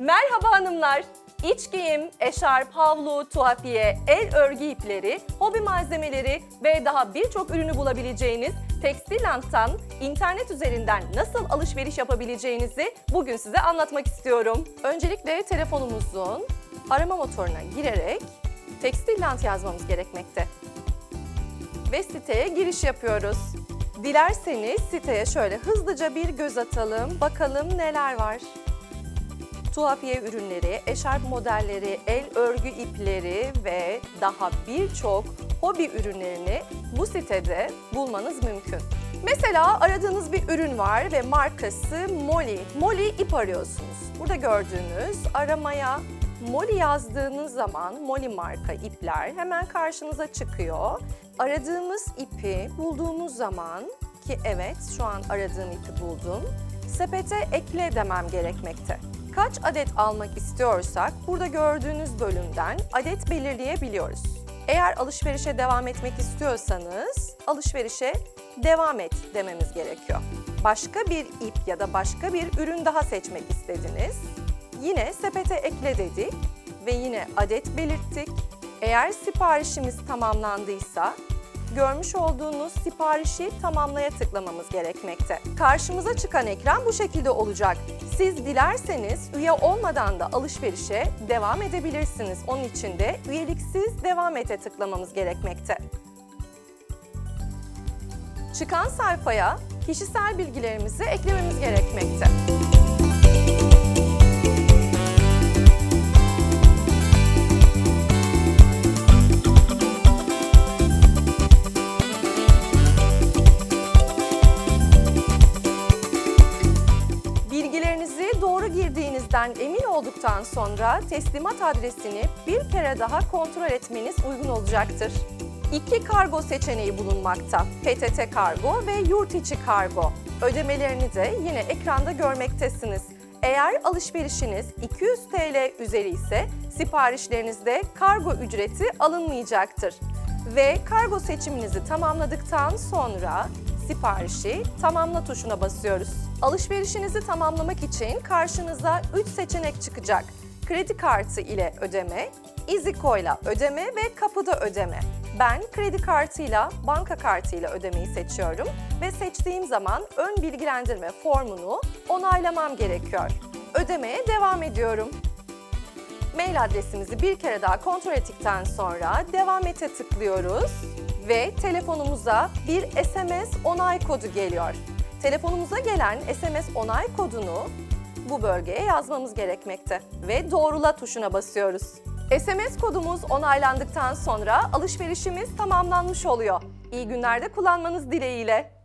Merhaba hanımlar. İç giyim, eşarp, havlu, tuhafiye, el örgü ipleri, hobi malzemeleri ve daha birçok ürünü bulabileceğiniz Textilland'tan internet üzerinden nasıl alışveriş yapabileceğinizi bugün size anlatmak istiyorum. Öncelikle telefonumuzun arama motoruna girerek Textilland yazmamız gerekmekte. Ve siteye giriş yapıyoruz. Dilerseniz siteye şöyle hızlıca bir göz atalım, bakalım neler var tuhafiye ürünleri, eşarp modelleri, el örgü ipleri ve daha birçok hobi ürünlerini bu sitede bulmanız mümkün. Mesela aradığınız bir ürün var ve markası Molly. Molly ip arıyorsunuz. Burada gördüğünüz aramaya Molly yazdığınız zaman Molly marka ipler hemen karşınıza çıkıyor. Aradığımız ipi bulduğumuz zaman ki evet şu an aradığım ipi buldum. Sepete ekle demem gerekmekte. Kaç adet almak istiyorsak burada gördüğünüz bölümden adet belirleyebiliyoruz. Eğer alışverişe devam etmek istiyorsanız alışverişe devam et dememiz gerekiyor. Başka bir ip ya da başka bir ürün daha seçmek istediniz. Yine sepete ekle dedik ve yine adet belirttik. Eğer siparişimiz tamamlandıysa görmüş olduğunuz siparişi tamamlaya tıklamamız gerekmekte. Karşımıza çıkan ekran bu şekilde olacak. Siz dilerseniz üye olmadan da alışverişe devam edebilirsiniz. Onun için de üyeliksiz devam ete tıklamamız gerekmekte. Çıkan sayfaya kişisel bilgilerimizi eklememiz gerekmekte. Girdiğinizden emin olduktan sonra teslimat adresini bir kere daha kontrol etmeniz uygun olacaktır. İki kargo seçeneği bulunmakta. PTT kargo ve yurt içi kargo. Ödemelerini de yine ekranda görmektesiniz. Eğer alışverişiniz 200 TL üzeri ise siparişlerinizde kargo ücreti alınmayacaktır. Ve kargo seçiminizi tamamladıktan sonra siparişi tamamla tuşuna basıyoruz. Alışverişinizi tamamlamak için karşınıza 3 seçenek çıkacak. Kredi kartı ile ödeme, İziko ile ödeme ve kapıda ödeme. Ben kredi kartıyla, banka kartıyla ödemeyi seçiyorum ve seçtiğim zaman ön bilgilendirme formunu onaylamam gerekiyor. Ödemeye devam ediyorum. Mail adresimizi bir kere daha kontrol ettikten sonra devam ete tıklıyoruz ve telefonumuza bir SMS onay kodu geliyor. Telefonumuza gelen SMS onay kodunu bu bölgeye yazmamız gerekmekte ve doğrula tuşuna basıyoruz. SMS kodumuz onaylandıktan sonra alışverişimiz tamamlanmış oluyor. İyi günlerde kullanmanız dileğiyle.